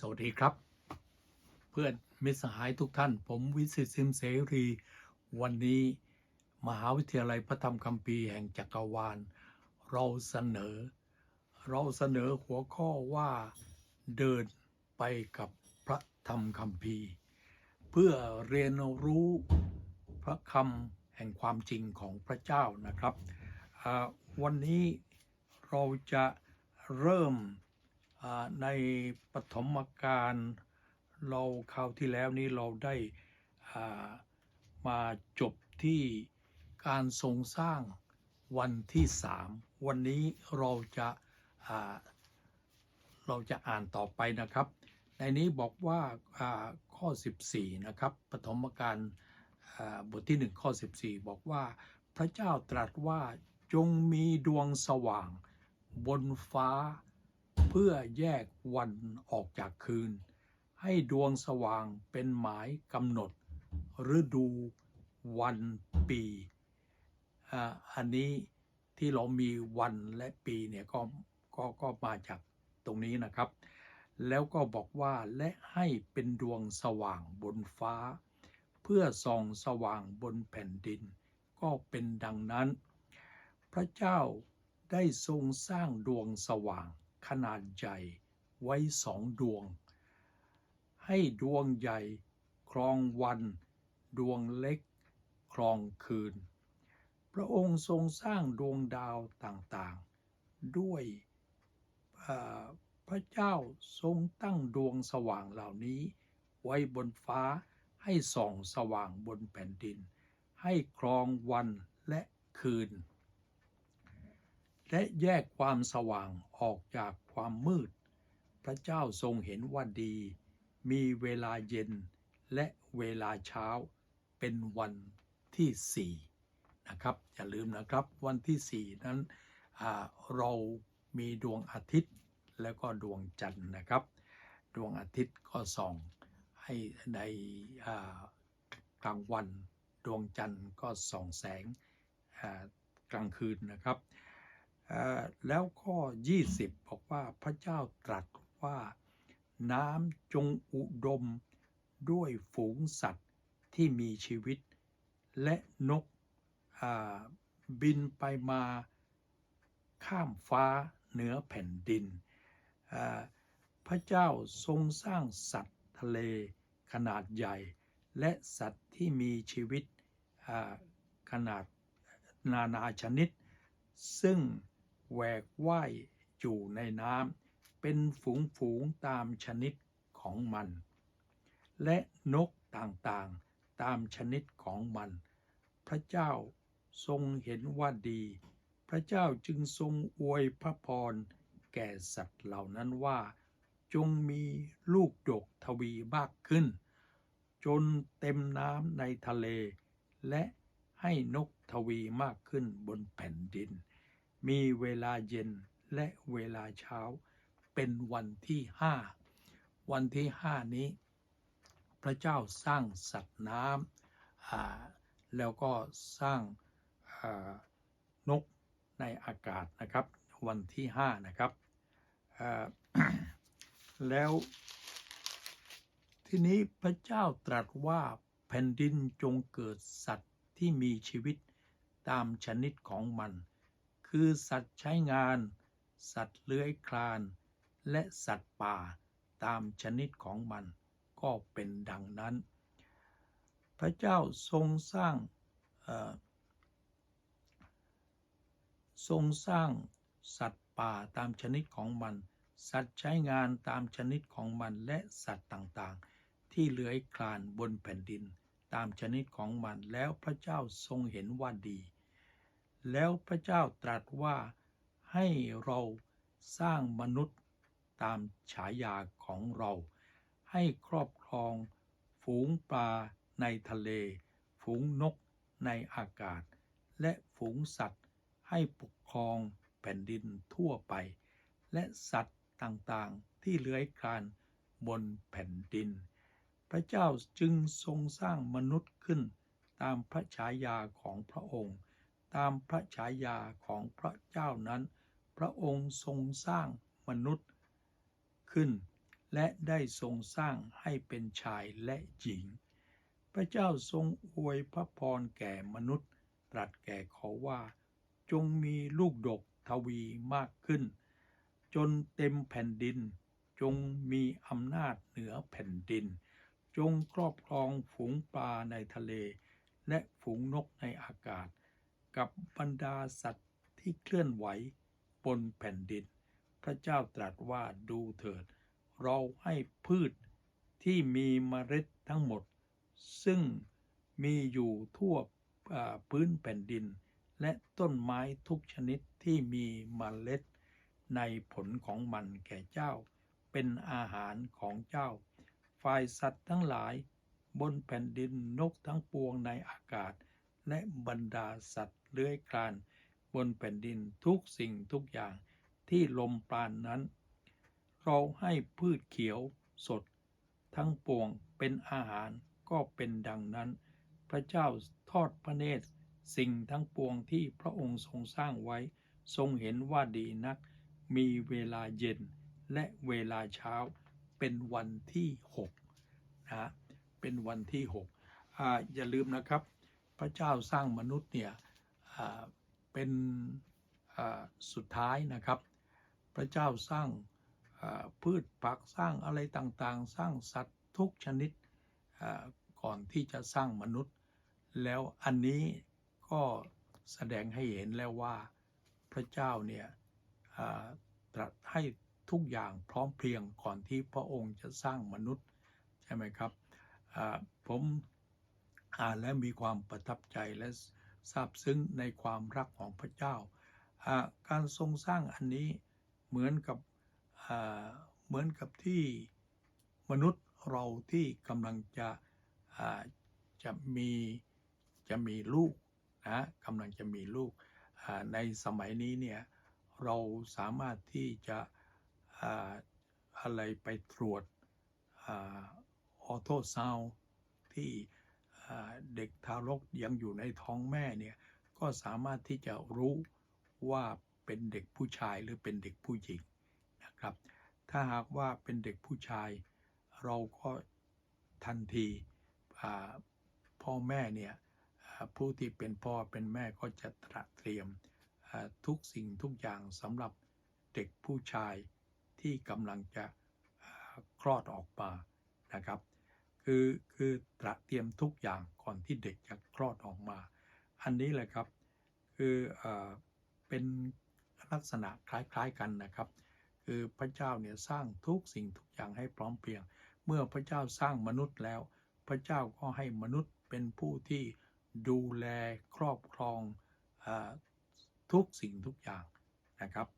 สวัสดีครับ เพื่อนมิตรสหายทุกท่าน ผมวิสิตสิมเสรี วันนี้มหาวิทยาลัยพระธรรมคัมภีร์แห่งจักรวาล เราเสนอ เราเสนอหัวข้อว่าเดินไปกับพระธรรมคัมภีร์ เพื่อเรียนรู้พระคำแห่งความจริงของพระเจ้านะครับ วันนี้เราจะเริ่ม ในปฐมกาลเราคราวที่แล้วนี้เราได้ามาจบที่การทรงสร้างวันที่สามวันนี้เราจะาเราจะอ่านต่อไปนะครับ ในนี้บอกว่าอ่าข้อ 14 นะครับปฐมกาลอ่าบทที่ 1 ข้อ 14 บอกว่าพระเจ้าตรัสว่าจงมีดวงสว่างบนฟ้า พื่อแยกวันออกจากคืน ให้ดวงสว่างเป็นหมายกำหนดฤดูวันปีอ่าอันนี้ที่เรามีวันและปีเนี่ยก็ก็ก็มาจากตรงนี้นะครับ แล้วก็บอกว่าและให้เป็นดวงสว่างบนฟ้า เพื่อส่องสว่างบนแผ่นดิน ก็เป็นดังนั้น พระเจ้าได้ทรงสร้างดวงสว่าง ขนาดใหญ่ไว้สองดวง ให้ดวงใหญ่ครองวัน ดวงเล็กครองคืน พระองค์ทรงสร้างดวงดาวต่างๆ ด้วยพระเจ้าทรงตั้งดวงสว่างเหล่านี้ ไว้บนฟ้าให้ส่องสว่างบนแผ่นดิน ให้ครองวันและคืน และแยกความสว่างออกจากความมืด พระเจ้าทรงเห็นว่าดี มีเวลาเย็นและเวลาเช้าเป็นวันที่สี่นะครับ อย่าลืมนะครับวันที่สี่นั้นเรามีดวงอาทิตย์แล้วก็ดวงจันทร์นะครับ ดวงอาทิตย์ก็ส่องให้ในกลางวัน ดวงจันทร์ก็ส่องแสงกลางคืนนะครับ แล้วข้อ20 บอกว่าพระเจ้าตรัสว่าน้ำจงอุดมด้วยฝูงสัตว์ที่มีชีวิต และนกบินไปมาข้ามฟ้าเหนือแผ่นดิน พระเจ้าทรงสร้างสัตว์ทะเลขนาดใหญ่ และสัตว์ที่มีชีวิตขนาดนานาชนิด ซึ่ง แหวกว่ายอยู่ในน้ำเป็นฝูงฝูงๆตามชนิดของมัน และนกต่างๆตามชนิดของมัน พระเจ้าทรงเห็นว่าดี พระเจ้าจึงทรงอวยพระพรแก่สัตว์เหล่านั้นว่า จงมีลูกดกทวีมากขึ้น จนเต็มน้ำในทะเล และให้นกทวีมากขึ้นบนแผ่นดิน มีเวลาเย็นและเวลาเช้า เป็นวันที่ห้าวันที่ห้านี้ พระเจ้าสร้างสัตว์น้ำแล้วก็สร้างานกในอากาศนะครับ วันที่ห้านะครับแล้วทีนี้พระเจ้าตรัสว่าแผ่นดินจงเกิดสัตว์ที่มีชีวิตตามชนิดของมัน คือสัตว์ใช้งาน สัตว์เลื้อยคลาน และสัตว์ป่าตามชนิดของมันก็เป็นดังนั้น พระเจ้าทรงสร้างทรงสร้างสัตว์ป่าตามชนิดของมัน สัตว์ใช้งานตามชนิดของมันและสัตว์ต่างๆ ที่เลื้อยคลานบนแผ่นดินตามชนิดของมันแล้วพระเจ้าทรงเห็นว่าดี แล้วพระเจ้าตรัสว่าให้เราสร้างมนุษย์ตามฉายาของเรา ให้ครอบครอง ฝูงปลาในทะเล ฝูงนกในอากาศ และฝูงสัตว์ให้ปกครองแผ่นดินทั่วไป และสัตว์ต่างๆที่เลื้อยคลานบนแผ่นดิน พระเจ้าจึงทรงสร้างมนุษย์ขึ้นตามพระฉายาของพระองค์ ตามพระฉายาของพระเจ้านั้น พระองค์ทรงสร้างมนุษย์ขึ้น และได้ทรงสร้างให้เป็นชายและหญิง พระเจ้าทรงอวยพระพรแก่มนุษย์ ตรัสแก่เขาว่า จงมีลูกดกทวีมากขึ้น จนเต็มแผ่นดิน จงมีอำนาจเหนือแผ่นดิน จงครอบครองฝูงปลาในทะเล และฝูงนกในอากาศ กับบรรดาสัตว์ที่เคลื่อนไหวบนแผ่นดิน พระเจ้าตรัสว่าดูเถิด เราให้พืชที่มีเมล็ดทั้งหมด ซึ่งมีอยู่ทั่วพื้นแผ่นดิน และต้นไม้ทุกชนิดที่มีเมล็ด ในผลของมันแก่เจ้า เป็นอาหารของเจ้า ฝ่ายสัตว์ทั้งหลายบนแผ่นดินนกทั้งปวงในอากาศ และบรรดาสัตว์เลื้อยคลานบนแผ่นดินทุกสิ่งทุกอย่างที่ลมปราณนนั้น เราให้พืชเขียวสด ทั้งปวงเป็นอาหารก็เป็นดังนั้น พระเจ้าทอดพระเนตร สิ่งทั้งปวงที่พระองค์ทรงสร้างไว้ ทรงเห็นว่าดีนัก มีเวลาเย็นและเวลาเช้าเป็นวันที่6นะเป็นวันที่6อ่าอย่าลืมนะครับ พระเจ้าสร้างมนุษย์เนี่ยเป็นสุดท้ายนะครับ พระเจ้าสร้างพืชผักสร้างอะไรต่างๆ สร้างสัตว์ทุกชนิดก่อนที่จะสร้างมนุษย์ แล้วอันนี้ก็แสดงให้เห็นแล้วว่าพระเจ้าเนี่ยตรัสให้ทุกอย่างพร้อมเพรียงก่อนที่พระองค์จะสร้างมนุษย์ ใช่ไหมครับผม อ่านและมีความประทับใจและซาบซึ้งในความรักของพระเจ้า การทรงสร้างอันนี้เหมือนกับเหมือนกับที่มนุษย์เราที่กำลังจะจะมีจะมีลูกนะกำลังจะมีลูกในสมัยนี้เนี่ยเราสามารถที่จะอะไรไปตรวจออโตซาวที่ เด็กทารกยังอยู่ในท้องแม่เนี่ยก็สามารถที่จะรู้ว่าเป็นเด็กผู้ชายหรือเป็นเด็กผู้หญิงนะครับ ถ้าหากว่าเป็นเด็กผู้ชาย เราก็ทันทีพ่อแม่เนี่ยผู้ที่เป็นพ่อเป็นแม่ก็จะตระเตรียมทุกสิ่งทุกอย่างสำหรับเด็กผู้ชายที่กำลังจะคลอดออกมานะครับ คือคือตระเตรียมทุกอย่างก่อนที่เด็กจะคลอดออกมา อันนี้แหละครับคือเอเป็นลักษณะคล้ายๆกันนะครับ คือพระเจ้าเนี่ยสร้างทุกสิ่งทุกอย่างให้พร้อมเพรียง เมื่อพระเจ้าสร้างมนุษย์แล้ว พระเจ้าก็ให้มนุษย์เป็นผู้ที่ดูแลครอบครองอทุกสิ่งทุกอย่างนะครับ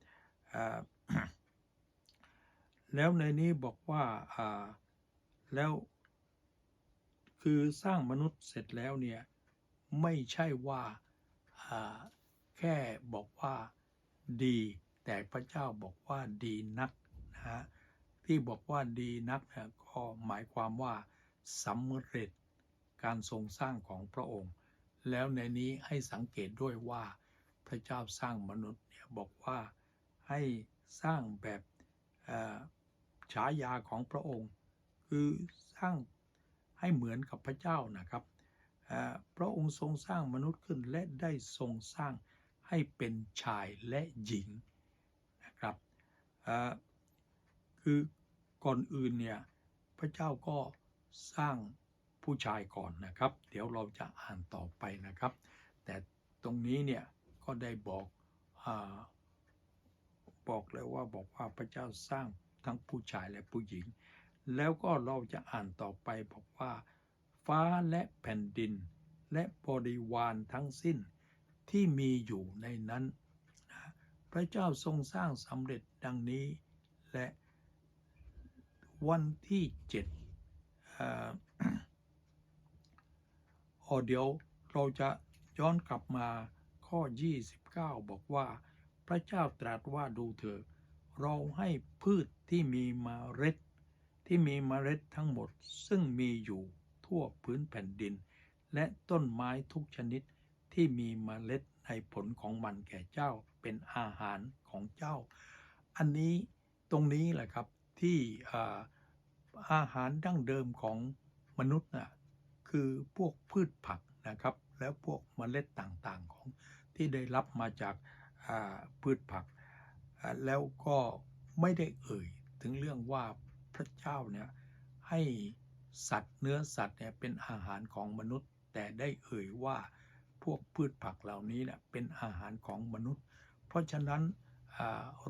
แล้วในนี้บอกว่าแล้ว คือสร้างมนุษย์เสร็จแล้วเนี่ยไม่ใช่ว่าแค่บอกว่าดี แต่พระเจ้าบอกว่าดีนักนะฮะที่บอกว่าดีนักเนี่ยก็หมายความว่าสำเร็จการทรงสร้างของพระองค์ แล้วในนี้ให้สังเกตด้วยว่าพระเจ้าสร้างมนุษย์เนี่ยบอกว่าให้สร้างแบบฉายาของพระองค์ คือสร้าง ให้เหมือนกับพระเจ้านะครับเพระองค์ทรงสร้างมนุษย์ขึ้นและได้ทรงสร้างให้เป็นชายและหญิงนะครับคือก่อนอื่นเนี่ยพระเจ้าก็สร้างผู้ชายก่อนนะครับ เดี๋ยวเราจะอ่านต่อไปนะครับ แต่ตรงนี้เนี่ยก็ได้บอกอบอกเลยว่าบอกว่าพระเจ้าสร้างทั้งผู้ชายและผู้หญิง แล้วก็เราจะอ่านต่อไปบอกว่า ฟ้าและแผ่นดิน และบริวารทั้งสิ้นที่มีอยู่ในนั้นนะพระเจ้าทรงสร้างสำเร็จดังนี้ และวันที่เจ็ดเอ่อเดี๋ยวเราจะย้อนกลับมาข้อ 29 บอกว่า พระเจ้าตรัสว่าดูเถอะเราให้พืชที่มีเมล็ด ที่มีเมล็ดทั้งหมดซึ่งมีอยู่ทั่วพื้นแผ่นดิน และต้นไม้ทุกชนิดที่มีเมล็ดในผลของมันแก่เจ้าเป็นอาหารของเจ้า อันนี้ตรงนี้แหละครับที่อาหารดั้งเดิมของมนุษย์น่ะคือพวกพืชผักนะครับ แล้วพวกเมล็ดต่างๆของที่ได้รับมาจากพืชผัก แล้วก็ไม่ได้เอ่ยถึงเรื่องว่า พระเจ้าเนี่ยให้สัตว์เนื้อสัตว์เนี่ยเป็นอาหารของมนุษย์ แต่ได้เอ่ยว่าพวกพืชผักเหล่านี้เนี่ยเป็นอาหารของมนุษย์ เพราะฉะนั้น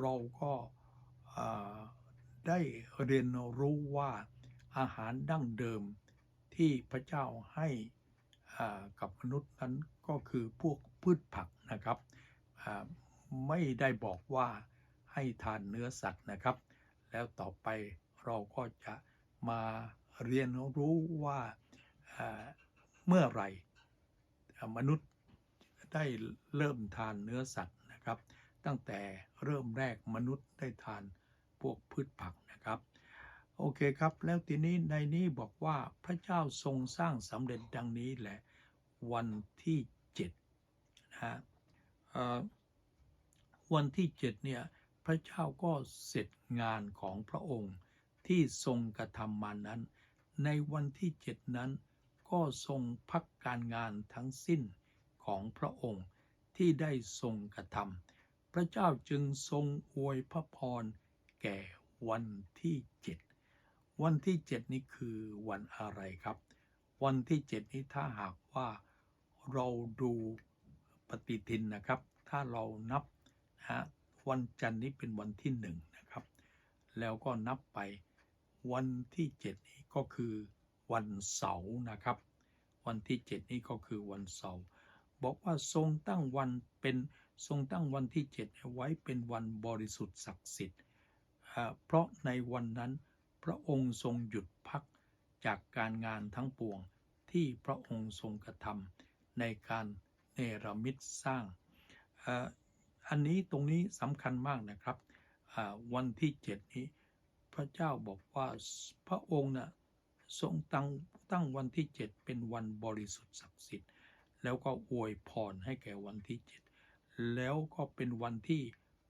เราก็ได้เรียนรู้ว่าอาหารดั้งเดิมที่พระเจ้าให้กับมนุษย์นั้นก็คือพวกพืชผักนะครับไม่ได้บอกว่าให้ทานเนื้อสัตว์นะครับ แล้วต่อไป เราก็จะมาเรียนรู้ว่าเมื่อไรมนุษย์ได้เริ่มทานเนื้อสัตว์นะครับ ตั้งแต่เริ่มแรกมนุษย์ได้ทานพวกพืชผักนะครับ โอเคครับ แล้วทีนี้ในนี้บอกว่าพระเจ้าทรงสร้างสำเร็จดังนี้แหละวันที่เจ็ดนะฮะวันที่เจ็ดเนี่ยพระเจ้าก็เสร็จงานของพระองค์ ที่ทรงกระทำมานั้น ในวันที่เจ็ดนั้น ก็ทรงพักการงานทั้งสิ้นของพระองค์ที่ได้ทรงกระทำพระเจ้าจึงทรงอวยพระพรแก่วันที่เจ็ดวันที่เจ็ดนี้คือวันอะไรครับ วันที่เจ็ดนี้ถ้าหากว่าเราดูปฏิทินนะครับ ถ้าเรานับนะฮะวันจันทร์นี้เป็นวันที่หนึ่งนะครับ แล้วก็นับไป วันที่เจ็ดนี้ก็คือวันเสาร์นะครับ วันที่เจ็ดนี้ก็คือวันเสาร์บอกว่าทรงตั้งวันเป็นทรงตั้งวันที่เจ็ดไว้เป็นวันบริสุทธิ์ศักดิ์สิทธิ์เพราะในวันนั้นพระองค์ทรงหยุดพักจากการงานทั้งปวงที่พระองค์ทรงกระทำในการเนรมิตสร้าง อันนี้ตรงนี้สำคัญมากนะครับ วันที่เจ็ดนี้ ระเจ้าบอกว่าพระองค์น่ะทรงตั้งตั้งวันที่เจ็ดเป็นวันบริสุทธิ์ศักดิ์สิทธิ์ แล้วก็อวยพรให้แก่วันที่เจ็ดแล้วก็เป็นวันที่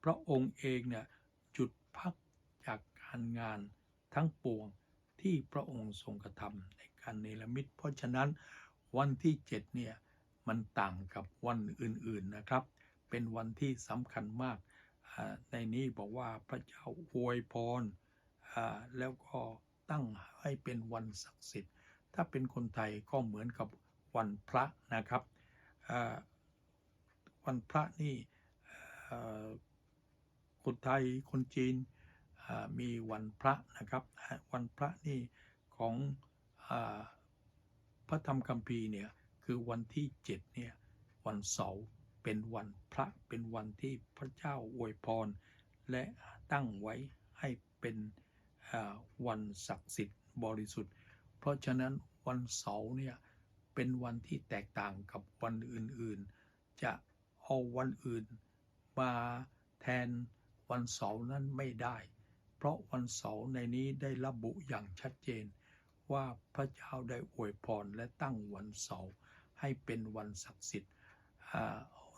พระองค์เองเนี่ยหยุดพักจากการงานทั้งปวงที่พระองค์ทรงกระทำในการเนรมิต เพราะฉะนั้นวันที่เจ็ดเนี่ยมันต่างกับวันอื่นๆนะครับ เป็นวันที่สำคัญมากในนี้บอกว่าพระเจ้าอวยพร แล้วก็ตั้งให้เป็นวันศักดิ์สิทธิ์ ถ้าเป็นคนไทยก็เหมือนกับวันพระนะครับ วันพระนี่คนไทยคนจีนมีวันพระนะครับ วันพระนี่ของอพระธรรมคัมภีร์เนี่ยคือวันที่เจ็ดเนี่ยวันเสาร์เป็นวันพระเป็นวันที่พระเจ้าอวยพร และตั้งไว้ให้เป็น วันศักดิ์สิทธิ์บริสุทธิ์ เพราะฉะนั้นวันเสาร์เนี่ยเป็นวันที่แตกต่างกับวันอื่นๆ จะเอาวันอื่นมาแทนวันเสาร์นั้นไม่ได้ เพราะวันเสาร์ในนี้ได้ระบุอย่างชัดเจน ว่าพระเจ้าได้อวยพรและตั้งวันเสาร์ให้เป็นวันศักดิ์สิทธิ์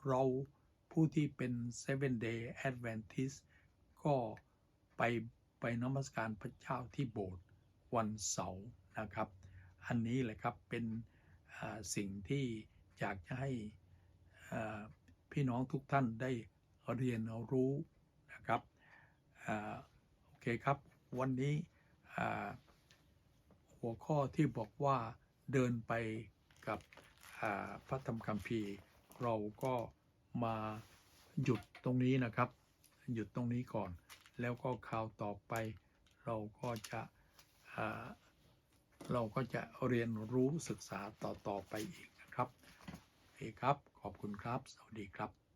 เราผู้ที่เป็น Seven Day Adventist ก็ไป ไปนมัสการพระเจ้าที่โบสถ์วันเสาร์นะครับ อันนี้แหละครับเป็นสิ่งที่อยากจะให้พี่น้องทุกท่านได้เรียนรู้นะครับอโอเคครับ วันนี้หัวข้อที่บอกว่าเดินไปกับพระธรรมคัมภีร์ เราก็มาหยุดตรงนี้นะครับ หยุดตรงนี้ก่อน แล้วก็คราวต่อไป เราก็จะเราก็จะเรียนรู้ศึกษาต่อ ๆ ไปอีกนะครับเอครับ ขอบคุณครับ สวัสดีครับ